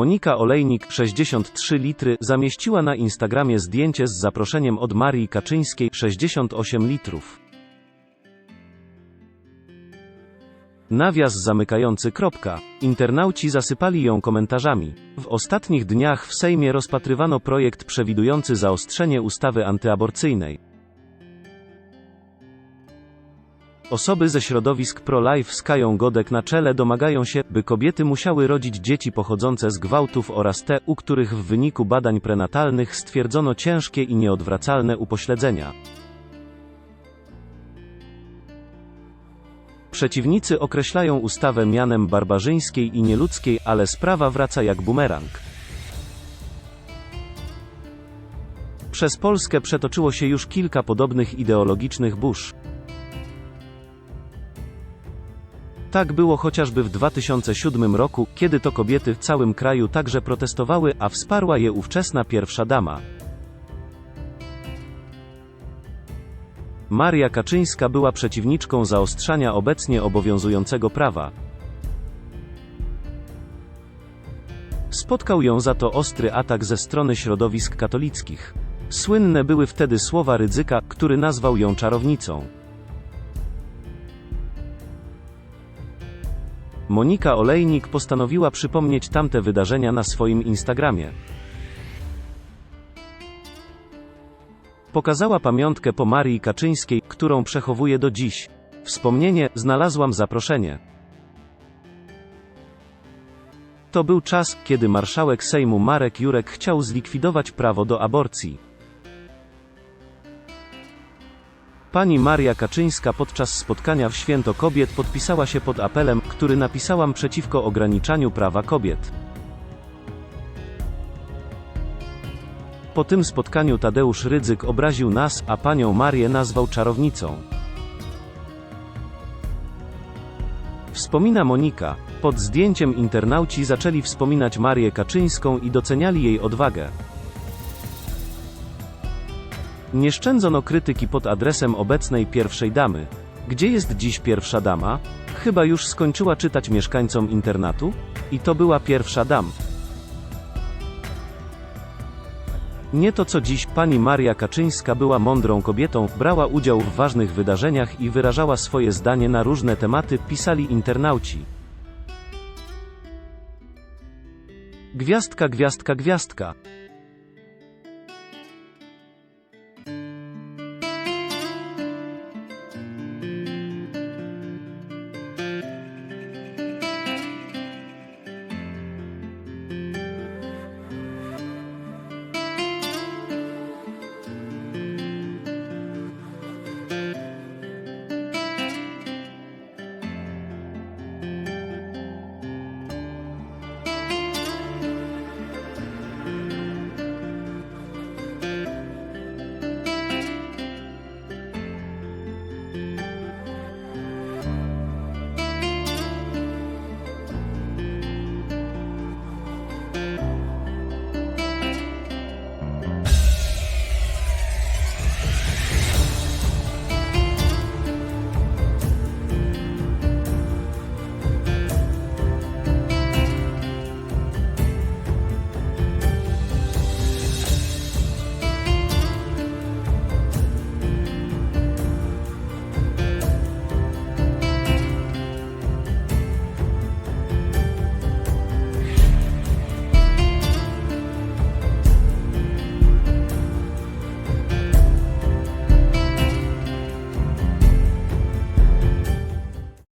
Monika Olejnik, 63 litry, zamieściła na Instagramie zdjęcie z zaproszeniem od Marii Kaczyńskiej, 68 litrów. Nawias zamykający kropka. Internauci zasypali ją komentarzami. W ostatnich dniach w Sejmie rozpatrywano projekt przewidujący zaostrzenie ustawy antyaborcyjnej. Osoby ze środowisk pro-life z Kają Godek na czele domagają się, by kobiety musiały rodzić dzieci pochodzące z gwałtów oraz te, u których w wyniku badań prenatalnych stwierdzono ciężkie i nieodwracalne upośledzenia. Przeciwnicy określają ustawę mianem barbarzyńskiej i nieludzkiej, ale sprawa wraca jak bumerang. Przez Polskę przetoczyło się już kilka podobnych ideologicznych burz. Tak było chociażby w 2007 roku, kiedy to kobiety w całym kraju także protestowały, a wsparła je ówczesna pierwsza dama. Maria Kaczyńska była przeciwniczką zaostrzania obecnie obowiązującego prawa. Spotkał ją za to ostry atak ze strony środowisk katolickich. Słynne były wtedy słowa Rydzyka, który nazwał ją czarownicą. Monika Olejnik postanowiła przypomnieć tamte wydarzenia na swoim Instagramie. Pokazała pamiątkę po Marii Kaczyńskiej, którą przechowuje do dziś. Wspomnienie, znalazłam zaproszenie. To był czas, kiedy marszałek Sejmu Marek Jurek chciał zlikwidować prawo do aborcji. Pani Maria Kaczyńska podczas spotkania w Święto Kobiet podpisała się pod apelem, który napisałam przeciwko ograniczaniu prawa kobiet. Po tym spotkaniu Tadeusz Rydzyk obraził nas, a panią Marię nazwał czarownicą. Wspomina Monika. Pod zdjęciem internauci zaczęli wspominać Marię Kaczyńską i doceniali jej odwagę. Nie szczędzono krytyki pod adresem obecnej pierwszej damy. Gdzie jest dziś pierwsza dama? Chyba już skończyła czytać mieszkańcom internatu? I to była pierwsza dam. Nie to co dziś, pani Maria Kaczyńska była mądrą kobietą, brała udział w ważnych wydarzeniach i wyrażała swoje zdanie na różne tematy, pisali internauci. Gwiazdka, gwiazdka, gwiazdka.